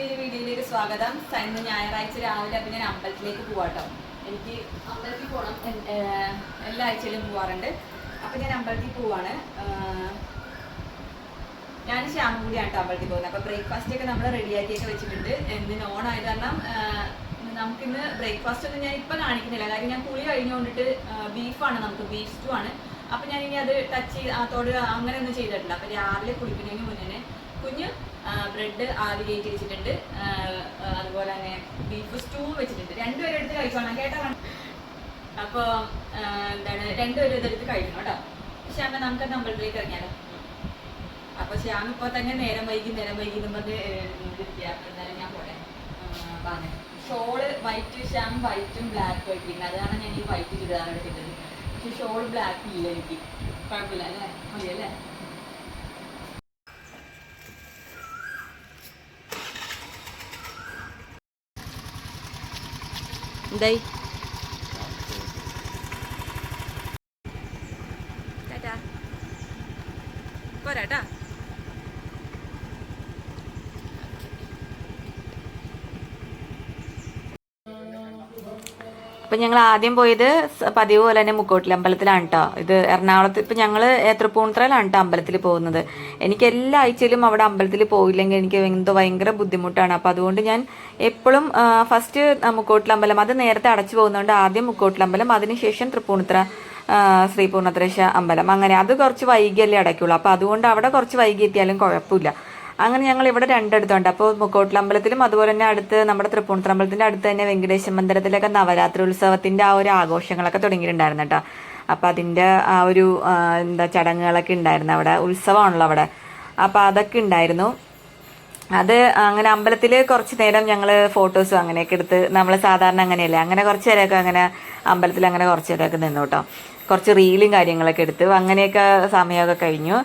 പുതിയൊരു വീഡിയോയിലേക്ക് സ്വാഗതം. ഇന്ന് ഞായറാഴ്ച രാവിലെ അപ്പം ഞാൻ അമ്പലത്തിലേക്ക് പോവാട്ടോ. എനിക്ക് അമ്പലത്തിൽ പോകണം എല്ലാ ആഴ്ചയിലും പോവാറുണ്ട്. അപ്പം ഞാൻ അമ്പലത്തിൽ പോവാണ്. ഞാൻ ശ്യാമും കൂടിയാണ് കേട്ടോ അമ്പലത്തിൽ പോകുന്നത്. അപ്പോൾ ബ്രേക്ക്ഫാസ്റ്റ് ഒക്കെ നമ്മൾ റെഡിയാക്കിയൊക്കെ വെച്ചിട്ടുണ്ട്. ഇന്ന് നോൺ ആയത് കാരണം നമുക്കിന്ന് ബ്രേക്ക്ഫാസ്റ്റ് ഒന്നും ഞാൻ ഇപ്പം കാണിക്കുന്നില്ല. കാര്യം ഞാൻ കുളി കഴിഞ്ഞുകൊണ്ടിട്ട് ബീഫാണ് നമുക്ക്. ബീഫ് സ്റ്റൂ ആണ്. അപ്പം ഞാൻ ഇനി അത് ടച്ച് ചെയ്ത് തൊട് അങ്ങനെ ഒന്നും ചെയ്തിട്ടില്ല. അപ്പം രാവിലെ കുളിക്കുന്നതിന് മുന്നേ കുഞ്ഞ് ബ്രെഡ് ആവി കയറ്റി വെച്ചിട്ടുണ്ട് അതുപോലെ തന്നെ ബീഫ് സ്റ്റൂ വെച്ചിട്ടുണ്ട്. രണ്ടുപേരും എടുത്ത് കഴിച്ചോണം. കേട്ടോ അപ്പോൾ എന്താണ് രണ്ടുപേരും ഇതെടുത്ത് കഴിക്കണം കേട്ടോ. ശ്യാമ നമുക്ക് അമ്പലത്തിലേക്ക് ഇറങ്ങിയാലോ? അപ്പൊ ശ്യാം ഇപ്പൊ തന്നെ നേരം വൈകി നേരം വൈകി പറഞ്ഞ് എന്തായാലും ഞാൻ പോലെ ഷോൾ വൈറ്റ് ശ്യാം വൈറ്റും ബ്ലാക്ക് ഇട്ടിരിക്കുന്നത് അതാണ് ഞാൻ ഈ വൈറ്റ് ചുരിദാർ എടുത്തിട്ടത്. പക്ഷെ ഷോൾ ബ്ലാക്ക് ഇല്ല എനിക്ക്. കുഴപ്പമില്ല അല്ലേ? മതിയല്ലേ? എന്തായി ഇപ്പം ഞങ്ങൾ ആദ്യം പോയത് പതിവ് പോലെ തന്നെ മുക്കോട്ടിൽ അമ്പലത്തിലാണ് കേട്ടോ ഇത് എറണാകുളത്ത് ഇപ്പം ഞങ്ങൾ തൃപ്പൂണിത്തറയിലാണ് കേട്ടോ അമ്പലത്തിൽ പോകുന്നത്. എനിക്ക് എല്ലാ ആഴ്ചയിലും അവിടെ അമ്പലത്തിൽ പോയില്ലെങ്കിൽ എനിക്ക് എന്തോ ഭയങ്കര ബുദ്ധിമുട്ടാണ്. അപ്പം അതുകൊണ്ട് ഞാൻ എപ്പോഴും ഫസ്റ്റ് മുക്കോട്ടിൽ അമ്പലം. അത് നേരത്തെ അടച്ചു പോകുന്നതുകൊണ്ട് ആദ്യം മുക്കോട്ടിൽ അമ്പലം അതിനുശേഷം തൃപ്പൂണിത്തറ ആ, ശ്രീ അമ്പലം. അങ്ങനെ അത് കുറച്ച് വൈകിയല്ലേ അടയ്ക്കുള്ളൂ. അപ്പോൾ അതുകൊണ്ട് അവിടെ കുറച്ച് വൈകി എത്തിയാലും കുഴപ്പമില്ല. അങ്ങനെ ഞങ്ങൾ ഇവിടെ രണ്ടിടത്തുണ്ട്. അപ്പോൾ മുക്കോട്ടിലമ്പലത്തിലും അതുപോലെ തന്നെ അടുത്ത് നമ്മുടെ തൃപ്പൂണിത്തുറ അമ്പലത്തിന്റെ അടുത്ത് തന്നെ വെങ്കടേശ്വര മന്ദിരത്തിലൊക്കെ നവരാത്രി ഉത്സവത്തിന്റെ ആ ഒരു ആഘോഷങ്ങളൊക്കെ തുടങ്ങിയിട്ടുണ്ടായിരുന്നു കേട്ടോ. അപ്പോൾ അതിന്റെ ആ ഒരു എന്താ ചടങ്ങുകളൊക്കെ ഉണ്ടായിരുന്നു അവിടെ. ഉത്സവമാണല്ലോ അവിടെ. അപ്പോൾ അതൊക്കെ ഉണ്ടായിരുന്നു. അത് അങ്ങനെ അമ്പലത്തിൽ കുറച്ച് നേരം ഞങ്ങൾ ഫോട്ടോസും അങ്ങനെയൊക്കെ എടുത്ത് നമ്മൾ സാധാരണ അങ്ങനെയല്ലേ അങ്ങനെ കുറച്ച് നേരമൊക്കെ അങ്ങനെ അമ്പലത്തിൽ അങ്ങനെ കുറച്ച് നേരമൊക്കെ നിന്നു കേട്ടോ. കുറച്ച് റീലും കാര്യങ്ങളൊക്കെ എടുത്ത്. അങ്ങനെയൊക്കെ സമയമൊക്കെ കഴിഞ്ഞു.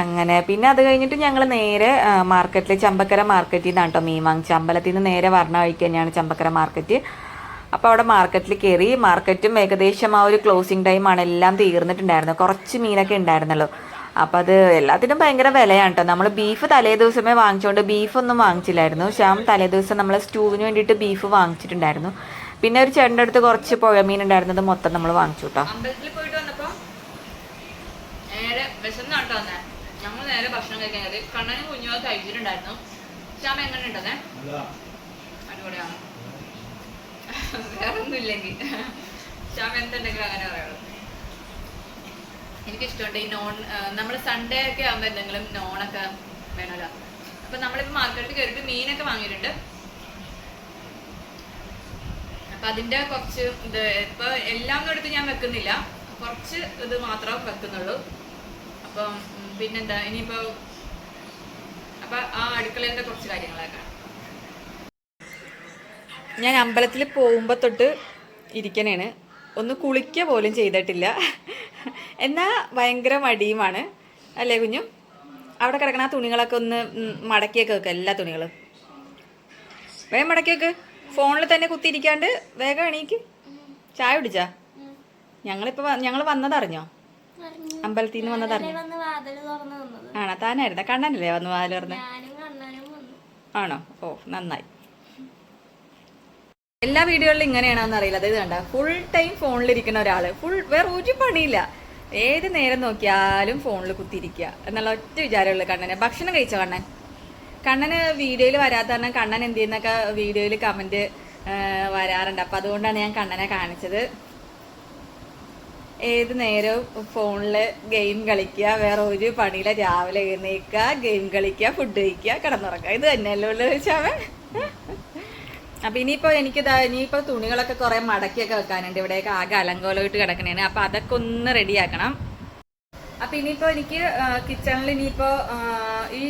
അങ്ങനെ. പിന്നെ അത് കഴിഞ്ഞിട്ട് ഞങ്ങൾ നേരെ മാർക്കറ്റിൽ ചമ്പക്കര മാർക്കറ്റിൽ നിന്നാണ് കേട്ടോ മീൻ വാങ്ങിച്ച അമ്പലത്തിൽ നിന്ന് നേരെ വരണ വഴിക്ക് തന്നെയാണ് ചമ്പക്കര മാർക്കറ്റ്. അപ്പോൾ അവിടെ മാർക്കറ്റിൽ കയറി മാർക്കറ്റും ഏകദേശം ആ ഒരു ക്ലോസിങ് ടൈമാണ് എല്ലാം തീർന്നിട്ടുണ്ടായിരുന്നു കുറച്ച് മീനൊക്കെ ഉണ്ടായിരുന്നല്ലോ. അപ്പോൾ അത് എല്ലാത്തിനും ഭയങ്കര വിലയാണ് കേട്ടോ നമ്മൾ ബീഫ് തലേ ദിവസമേ വാങ്ങിച്ചുകൊണ്ട് ബീഫൊന്നും വാങ്ങിച്ചില്ലായിരുന്നു. ശ്യാം തലേ ദിവസം നമ്മൾ സ്റ്റൂവിന് വേണ്ടിയിട്ട് ബീഫ് വാങ്ങിച്ചിട്ടുണ്ടായിരുന്നു. പിന്നെ ഒരു ചേട്ടന്റെ അടുത്ത് കുറച്ച് പുഴ മീൻ ഉണ്ടായിരുന്നത് മൊത്തം നമ്മൾ വാങ്ങിച്ചു കേട്ടോ അമ്പലത്തിൽ പോയിട്ട് വന്നപ്പോൾ നേരെ വിശന്നാട്ടോ നേരെ ഭക്ഷണം കഴിക്കാൻ കയറി. കണ്ണനും കുഞ്ഞുമൊക്കെ കഴിച്ചിട്ടുണ്ടായിരുന്നു. ശ്യാമ എങ്ങനെ ഉണ്ടെന്നേ? അടിപൊളിയാണ്. വേറെ ഒന്നും ഇല്ലെങ്കിൽ ശ്യാമ എന്തുണ്ടെങ്കിലും അങ്ങനെ പറയുള്ളൂ. എനിക്കിഷ്ടമുണ്ട് ഈ നോൺ നമ്മൾ സൺഡേ ഒക്കെ ആകുമ്പോൾ എന്തെങ്കിലും നോണൊക്കെ വേണമല്ലോ. അപ്പം നമ്മളിപ്പോൾ മാർക്കറ്റിൽ കയറിയിട്ട് മീനൊക്കെ വാങ്ങിയിട്ടുണ്ട്. അപ്പം അതിന്റെ കുറച്ച് ഇത് ഇപ്പോൾ എല്ലാം എടുത്ത് ഞാൻ വെക്കുന്നില്ല. കുറച്ച് ഇത് മാത്രം വെക്കുന്നുള്ളൂ. അപ്പം പിന്നെന്താ ഇനിയിപ്പോൾ അപ്പം ആ അടുക്കളയിലത്തെ കുറച്ച് കാര്യങ്ങളൊക്കെ. ഞാൻ അമ്പലത്തിൽ പോകുമ്പോൾ തൊട്ട് ഇരിക്കണേണ്. ഒന്ന് കുളിക്കുക പോലും ചെയ്തിട്ടില്ല. എന്നാൽ ഭയങ്കര മടിയുമാണ്. അല്ലേ കുഞ്ഞു? അവിടെ കിടക്കണ ആ തുണികളൊക്കെ ഒന്ന് മടക്കിയൊക്കെ വെക്കുക എല്ലാ തുണികളും. വേഗം മടക്കി വെക്ക്. ഫോണിൽ തന്നെ കുത്തിയിരിക്കാണ്ട് വേഗം എണീക്ക്. ചായ കുടിച്ചാ? ഞങ്ങളിപ്പോൾ ഞങ്ങൾ വന്നതറിഞ്ഞോ അമ്പലത്തിൽ നിന്ന് വന്നത് ആണോ? താനായിരുന്ന? കണ്ണനല്ലേ വന്ന് വാതിൽ തുറന്ന്? ആണോ? ഓ നന്നായി. എല്ലാ വീഡിയോകളിലും ഇങ്ങനെയാണോ അറിയില്ല. അതായത് കണ്ട ഫുൾ ടൈം ഫോണിലിരിക്കുന്ന ഒരാൾ. ഫുൾ വേറെ ഒരു പണിയില്ല. ഏത് നേരം നോക്കിയാലും ഫോണിൽ കുത്തിയിരിക്കുക. എന്നുള്ള ഒറ്റ വിചാരമുള്ളൂ കണ്ണന്. ഭക്ഷണം കഴിച്ചോ കണ്ണൻ? കണ്ണന് വീഡിയോയിൽ വരാത്ത കാരണം കണ്ണൻ എന്ത് ചെയ്യുന്നൊക്കെ വീഡിയോയിൽ കമന്റ് വരാറുണ്ട്. അപ്പൊ അതുകൊണ്ടാണ് ഞാൻ കണ്ണനെ കാണിച്ചത്. ഏത് നേരവും ഫോണിൽ ഗെയിം കളിക്കുക വേറെ ഒരു പണിയില്ല. രാവിലെ എഴുന്നേക്കുക ഗെയിം കളിക്കുക ഫുഡ് കഴിക്കുക കിടന്നുറക്കുക ഇത് തന്നെയല്ലോ ഉള്ളത് വെച്ചാൽ അപ്പൊ ഇനിയിപ്പോ എനിക്കിതാ ഇനിയിപ്പോ തുണികളൊക്കെ കുറെ മടക്കിയൊക്കെ വെക്കാനുണ്ട്. ഇവിടെയൊക്കെ ആകെ അലങ്കോലമായിട്ട് കിടക്കണേന്. അപ്പൊ അതൊക്കെ ഒന്ന് റെഡിയാക്കണം. അപ്പൊ ഇനിയിപ്പോ എനിക്ക് കിച്ചണിൽ ഇനിയിപ്പോ ഈ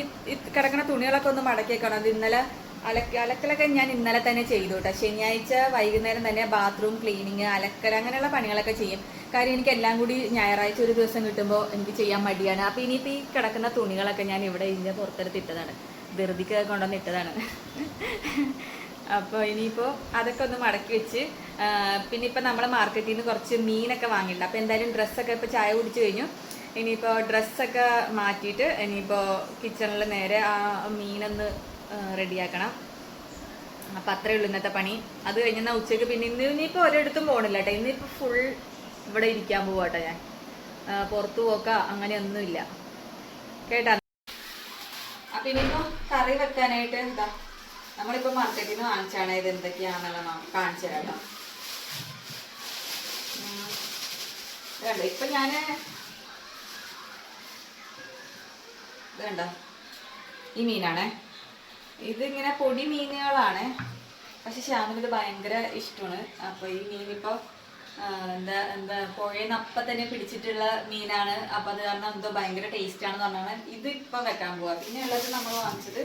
കിടക്കണ തുണികളൊക്കെ ഒന്ന് മടക്കി വെക്കണം അത് ഇന്നലെ അലക്ക അലക്കലൊക്കെ ഞാൻ ഇന്നലെ തന്നെ ചെയ്തു കേട്ടോ ശനിയാഴ്ച വൈകുന്നേരം തന്നെ ബാത്റൂം ക്ലീനിങ് അലക്കൽ അങ്ങനെയുള്ള പണികളൊക്കെ ചെയ്യും. കാര്യം എനിക്ക് എല്ലാം കൂടി ഞായറാഴ്ച ഒരു ദിവസം കിട്ടുമ്പോൾ എനിക്ക് ചെയ്യാൻ മടിയാണ്. അപ്പം ഇനിയിപ്പോൾ ഈ കിടക്കുന്ന തുണികളൊക്കെ ഞാൻ ഇവിടെ ഇതിന്റെ പുറത്തെടുത്ത് ഇട്ടതാണ്. ധൃതിക്ക് കൊണ്ടുവന്ന് ഇട്ടതാണ്. അപ്പോൾ ഇനിയിപ്പോൾ അതൊക്കെ ഒന്ന് മടക്കി വെച്ച് പിന്നെ ഇപ്പം നമ്മൾ മാർക്കറ്റിൽ നിന്ന് കുറച്ച് മീനൊക്കെ വാങ്ങിയിട്ടുണ്ട്. അപ്പോൾ എന്തായാലും ഡ്രസ്സൊക്കെ ഇപ്പോൾ ചായ കുടിച്ചു കഴിഞ്ഞു. ഇനിയിപ്പോൾ ഡ്രസ്സൊക്കെ മാറ്റിയിട്ട് ഇനിയിപ്പോൾ കിച്ചണിൽ നേരെ ആ മീനൊന്ന് റെഡിയാക്കണം. അപ്പം അത്രേ ഉള്ളൂ ഇന്നത്തെ പണി. അത് കഴിഞ്ഞാൽ ഉച്ചയ്ക്ക് പിന്നെ ഇന്ന് ഇനിയിപ്പോൾ ഒരിടത്തും പോകണില്ല കേട്ടോ. ഇന്നിപ്പോൾ ഫുൾ ഇവിടെ ഇരിക്കാൻ പോവാട്ടോ ഞാൻ. പുറത്തു പോക്ക അങ്ങനെയൊന്നുമില്ല. കേട്ടാ? അപ്പം ഇനിയിപ്പോൾ കറി വെക്കാനായിട്ട് എന്താ? നമ്മളിപ്പോൾ മാർക്കറ്റിൽ നിന്ന് വാങ്ങിച്ചാണ് ഇത് എന്തൊക്കെയാണെന്നുള്ള കാണിച്ചു കേട്ടോ. വേണ്ട ഇപ്പം ഞാൻ വേണ്ട. ഈ മീനാണേ. ഇതിങ്ങനെ പൊടി മീനുകളാണ്. പക്ഷെ ശ്യാമിന് ഇത് ഭയങ്കര ഇഷ്ടമാണ്. അപ്പോൾ ഈ മീനിപ്പോൾ എന്താ എന്താ പുഴയിൽ നിന്ന് അപ്പം തന്നെ പിടിച്ചിട്ടുള്ള മീനാണ്. അപ്പം അത് കാരണം എന്തോ ഭയങ്കര ടേസ്റ്റ് ആണെന്ന് പറഞ്ഞാണ് ഇത് ഇപ്പം വെക്കാൻ പോവാ. പിന്നെ ഉള്ളത് നമ്മൾ വാങ്ങിച്ചത്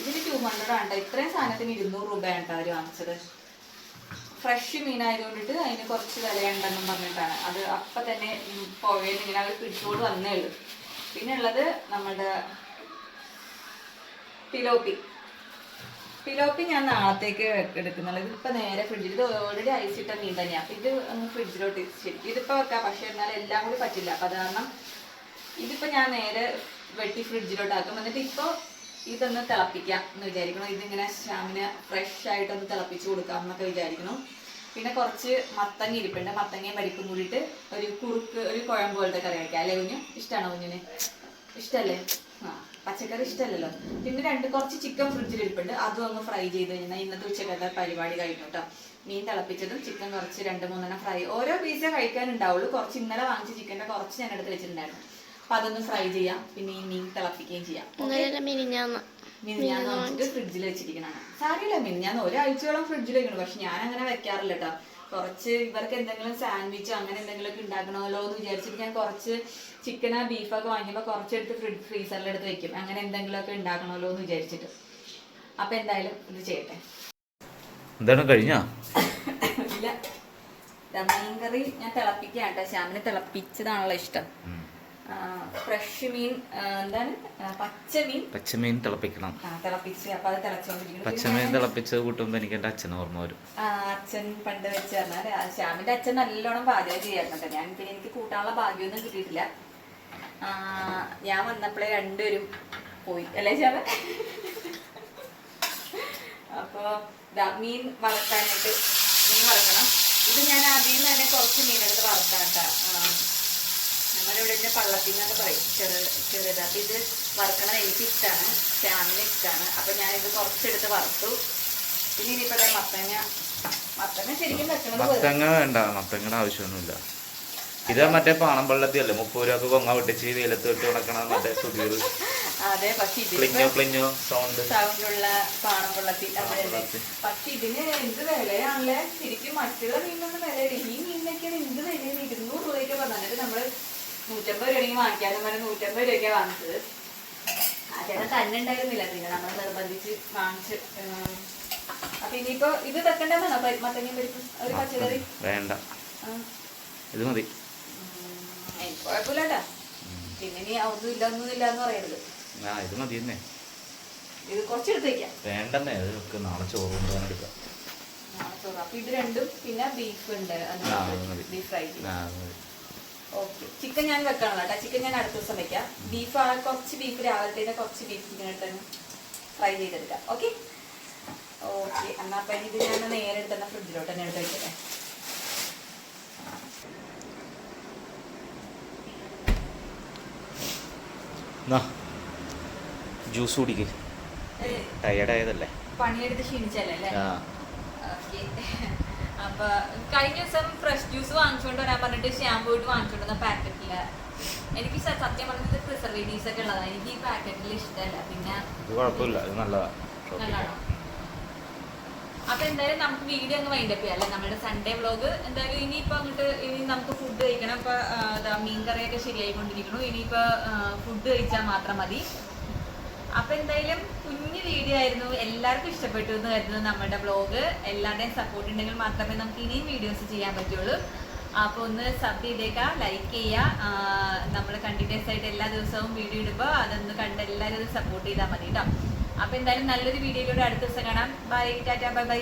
ഇതിന് ടു ഹൺഡ്രഡ് ആണ്. ഇത്രയും സാധനത്തിന് ഇരുന്നൂറ് രൂപയാണ് അവർ വാങ്ങിച്ചത്. ഫ്രഷ് മീനായതുകൊണ്ടിട്ട് അതിന് കുറച്ച് വിലയുണ്ടെന്നും പറഞ്ഞിട്ടാണ്. അത് അപ്പം തന്നെ പുഴയിൽ നിന്ന് ഇങ്ങനെ അവർ പിടിച്ചോണ്ട് വന്നേ ഉള്ളൂ. പിന്നെ ഉള്ളത് നമ്മുടെ പിലോപ്പി പിലോപ്പി ഞാൻ നാളത്തേക്ക് എടുക്കുന്നുള്ളൂ ഇതിപ്പോൾ നേരെ ഫ്രിഡ്ജിൽ ഇത് ഓൾറെഡി ഐസിട്ട മീൻ തന്നെയാണ് ഇത് ഫ്രിഡ്ജിലോട്ട് ശരിക്കും ഇതിപ്പോൾ വെക്കാം. പക്ഷെ എന്നാൽ എല്ലാം കൂടി പറ്റില്ല. അപ്പം അത് കാരണം ഇതിപ്പോ ഞാൻ നേരെ വെട്ടി ഫ്രിഡ്ജിലോട്ടാക്കും എന്നിട്ട് ഇപ്പോൾ ഇതൊന്ന് തിളപ്പിക്കാം എന്ന് വിചാരിക്കണം ഇതിങ്ങനെ ശ്യാമിന് ഫ്രഷ് ആയിട്ടൊന്ന് തിളപ്പിച്ച് കൊടുക്കാം എന്നൊക്കെ വിചാരിക്കണം പിന്നെ കുറച്ച് മത്തങ്ങ ഇരിപ്പുണ്ട്. മത്തങ്ങയും പരിപ്പും കൂടിയിട്ട് ഒരു കുറുക്ക് ഒരു കുഴമ്പ് പോലത്തെ കറി വയ്ക്കാം. അല്ലേ കുഞ്ഞു? ഇഷ്ടമാണോ കുഞ്ഞിന്? ഇഷ്ടമല്ലേ ആ. പച്ചക്കറി ഇഷ്ടമല്ലല്ലോ. പിന്നെ രണ്ട് കുറച്ച് ചിക്കൻ ഫ്രിഡ്ജിൽ ഇരിപ്പുണ്ട്. അതും അങ്ങ് ഫ്രൈ ചെയ്ത് കഴിഞ്ഞാൽ ഇന്നത്തെ ഉച്ചക്കത്തെ പരിപാടി കഴിഞ്ഞു കേട്ടോ മീൻ തിളപ്പിച്ചതും ചിക്കൻ കുറച്ച് രണ്ട് മൂന്നെണ്ണം ഫ്രൈ ഓരോ പീസേ കഴിക്കാനുണ്ടാവുള്ളൂ കുറച്ച് ഇന്നലെ വാങ്ങിച്ച ചിക്കന്റെ കുറച്ച് ഞാൻ എടുത്ത് വെച്ചിട്ടുണ്ടായിരുന്നു. അപ്പൊ അതൊന്ന് ഫ്രൈ ചെയ്യാം. പിന്നെ ഈ മീൻ തിളപ്പിക്കുകയും ചെയ്യാം. മിനിഞ്ഞാന്ന് ഫ്രിഡ്ജിൽ വെച്ചിരിക്കണാണ് സാരിയില്ല മിനിഞ്ഞാന്ന് ഒരാഴ്ചയോളം ഫ്രിഡ്ജിൽ വെക്കണം. പക്ഷെ ഞാൻ അങ്ങനെ വെക്കാറില്ല കേട്ടോ കുറച്ച് ഇവർക്ക് എന്തെങ്കിലും സാൻഡ്വിച്ചോ അങ്ങനെ എന്തെങ്കിലും ഒക്കെ ഉണ്ടാക്കണമല്ലോ എന്ന് വിചാരിച്ചിട്ട് ഞാൻ കുറച്ച് ചിക്കനോ ബീഫൊക്കെ വാങ്ങിയപ്പോൾ കുറച്ചെടുത്ത് ഫ്രിഡ് ഫ്രീസറിൽ എടുത്ത് വെക്കും. അങ്ങനെ എന്തെങ്കിലും ഒക്കെ ഉണ്ടാക്കണമല്ലോ എന്ന് വിചാരിച്ചിട്ട്. അപ്പൊ എന്തായാലും ഇത് ചെയ്യട്ടെ. എന്താണ് കഴിഞ്ഞ? ഇല്ല. മീൻ കറി ഞാൻ തിളപ്പിക്കാം കേട്ടോ. ശ്യാമിന് തിളപ്പിച്ചതാണല്ലോ ഇഷ്ടം. ഫ്രഷ് മീൻ എന്താണ്? പച്ചമീൻ പച്ചമീൻ തിളപ്പിക്കണം. ആ, തിളപ്പിച്ച് അപ്പൊ അത് തിളച്ചോണ്ടിരിക്കുന്നു. പച്ചമീൻ തിളപ്പിച്ച് കൂട്ടുമ്പോ എനിക്ക് എന്റെ അച്ഛൻ ഓർമ്മ വരും. അച്ഛൻ പണ്ട് വെച്ച് ശ്യാമിന്റെ അച്ഛൻ നല്ലോണം പാചകം ചെയ്യാറുണ്ട് ഞാൻ പിന്നെ എനിക്ക് കൂട്ടാനുള്ള ഭാഗ്യമൊന്നും കിട്ടിയിട്ടില്ല. ഞാൻ വന്നപ്പോഴേ രണ്ടുപേരും പോയി. അല്ലേ ശ്യാമ? അപ്പൊ മീൻ വറുക്കാനായിട്ട് മീൻ വറുക്കണം. ഇത് ഞാൻ ആദ്യം തന്നെ കുറച്ച് മീനെടുത്ത് വറുക്കാം ഇതിന്റെ പള്ളത്തിൽ നിന്നൊക്കെ പറയും. ചെറു ചെറുത്. അപ്പം ഇത് വറുക്കണത് എനിക്ക് ഇഷ്ടമാണ് ശ്യാമിന് ഇഷ്ടമാണ് അപ്പം ഞാനിത് കുറച്ചെടുത്ത് വറുത്തു. പിന്നെ ഇനിയിപ്പോ ദേ മത്തങ്ങ. മത്തങ്ങ ശരിക്കും. മത്തങ്ങ വേണ്ട. മത്തങ്ങയുടെ ആവശ്യമൊന്നുമില്ല. ഇത് മറ്റേ പാണം അല്ലേ മുപ്പത് രൂപ കൊങ്ങ വെട്ടിച്ച് വെയിലത്ത് വെട്ടി ഉണക്കണ മറ്റേ സുധീർ. അതെ പക്ഷെ ക്ലിഞ്ഞോ ക്ലിഞ്ഞോ സൗണ്ട് സൗണ്ടുള്ള പാണം വെള്ളത്തിൽ അതെ അതെ. പാണംവെള്ളത്തിൽ. പക്ഷെ ഇതിന് എന്ത് വിലയാണല്ലേ? ശരിക്കും മറ്റുള്ള മീനൊന്നും വിലയില്ല. ഈ മീനിനൊക്കെയാണ് എന്ത് വിലയാണ്? ഇരുന്നൂറ് രൂപയൊക്കെ പറഞ്ഞിട്ട് നമ്മൾ നൂറ്റമ്പത് രൂപയ്ക്ക് വാങ്ങിക്കാനും പറഞ്ഞ് നൂറ്റമ്പത് രൂപയ്ക്കാണ് വാങ്ങിച്ചത്. ആ ചേട്ടൻ തന്നെ ഉണ്ടായിരുന്നില്ല. പിന്നെ നമ്മൾ നിർബന്ധിച്ച് വാങ്ങിച്ച്. അപ്പൊ ഇനിയിപ്പോ ഇത് വെക്കണ്ടെന്നാണോ മത്തങ്ങയും പരിപ്പ് ഒരു പച്ചക്കറി? വേണ്ട. ഇത് മതി. കുഴപ്പമില്ലാട്ടാ പിന്നെ ഇനി ഒന്നും ഇല്ല ഒന്നും ഇല്ല എന്ന് പറയരുത്. ആ ഇത് മതി തന്നെ ഇത് കുറച്ചെടുത്ത് വെക്കാം. വേണ്ടെന്നേ. നാളെ ചോറ് കൊണ്ടുപോകാൻ എടുക്കാം. നാളെ ചോറ്. അപ്പൊ ഇത് രണ്ടും പിന്നെ ബീഫ് ഉണ്ട്. Beef fry. ഓക്കെ. ചിക്കൻ ഞാൻ വെക്കണം കേട്ടോ. ചിക്കൻ ഞാൻ അടുത്ത ദിവസം വെക്കാം. ബീഫ് കുറച്ച് ബീഫ് രാവിലത്തെ കുറച്ച് ബീഫ് ഇങ്ങനെ തന്നെ ഫ്രൈ ചെയ്തെടുക്കാം. ഓക്കെ? ഓക്കെ. എന്നാ അപ്പൊ ഇത് ഞാൻ നേരെ എടുത്ത് തന്നെ ഫ്രിഡ്ജിലോട്ട് തന്നെ എടുത്ത് വെക്കട്ടെ. ജ്യൂസ് കുടിക്ക്. ടയർഡ് ആയതല്ലേ? പണിയെടുത്ത് ക്ഷീണിച്ചല്ലേ ഓക്കേ. അപ്പൊ കഴിഞ്ഞ ദിവസം ഫ്രഷ് ജ്യൂസ് വാങ്ങിച്ചുകൊണ്ട് വരാൻ പറഞ്ഞിട്ട് ഷാമ്പൂ ഇട്ട് വാങ്ങിച്ചുകൊണ്ട് വന്ന പാക്കറ്റിൽ എനിക്ക് സത്യം പറഞ്ഞത് പ്രിസർവേറ്റീവ്സ് ഒക്കെ ഉള്ളതാണ് എനിക്ക് ഈ പാക്കറ്റിൽ ഇഷ്ടമല്ല പിന്നെ കുഴപ്പമില്ല. ഇത് നല്ലതാണ്? അപ്പൊ എന്തായാലും നമുക്ക് വീഡിയോ അങ്ങ് വൈൻഡപ്പ് ചെയ്യാം അല്ലെ? നമ്മുടെ സൺഡേ വ്ളോഗ് എന്തായാലും ഇനിയിപ്പോ അങ്ങോട്ട് ഇനി നമുക്ക് ഫുഡ് കഴിക്കണം. ഇപ്പൊ ആ, ദാ മീൻ കറിയൊക്കെ ശരിയായിക്കൊണ്ടിരിക്കുന്നു. ഇനിയിപ്പോ ഫുഡ് കഴിച്ചാൽ മാത്രം മതി. അപ്പൊ എന്തായാലും കുഞ്ഞു വീഡിയോ ആയിരുന്നു. എല്ലാവർക്കും ഇഷ്ടപ്പെട്ടു എന്ന് കരുതുന്നു നമ്മുടെ ബ്ലോഗ് എല്ലാവരുടെയും സപ്പോർട്ട് ഉണ്ടെങ്കിൽ മാത്രമേ നമുക്ക് ഇനിയും വീഡിയോസ് ചെയ്യാൻ പറ്റുള്ളൂ. അപ്പോൾ ഒന്ന് സബ് ചെയ്തേക്കാം ലൈക്ക് ചെയ്യുക. നമ്മൾ കണ്ടിന്യൂസ് ആയിട്ട് എല്ലാ ദിവസവും വീഡിയോ ഇടുമ്പോൾ അതൊന്ന് കണ്ട് എല്ലാവരും സപ്പോർട്ട് ചെയ്താൽ മതി കേട്ടോ അപ്പോൾ എന്തായാലും നല്ലൊരു വീഡിയോയിലൂടെ അടുത്ത ദിവസം കാണാം. By Tata bye bye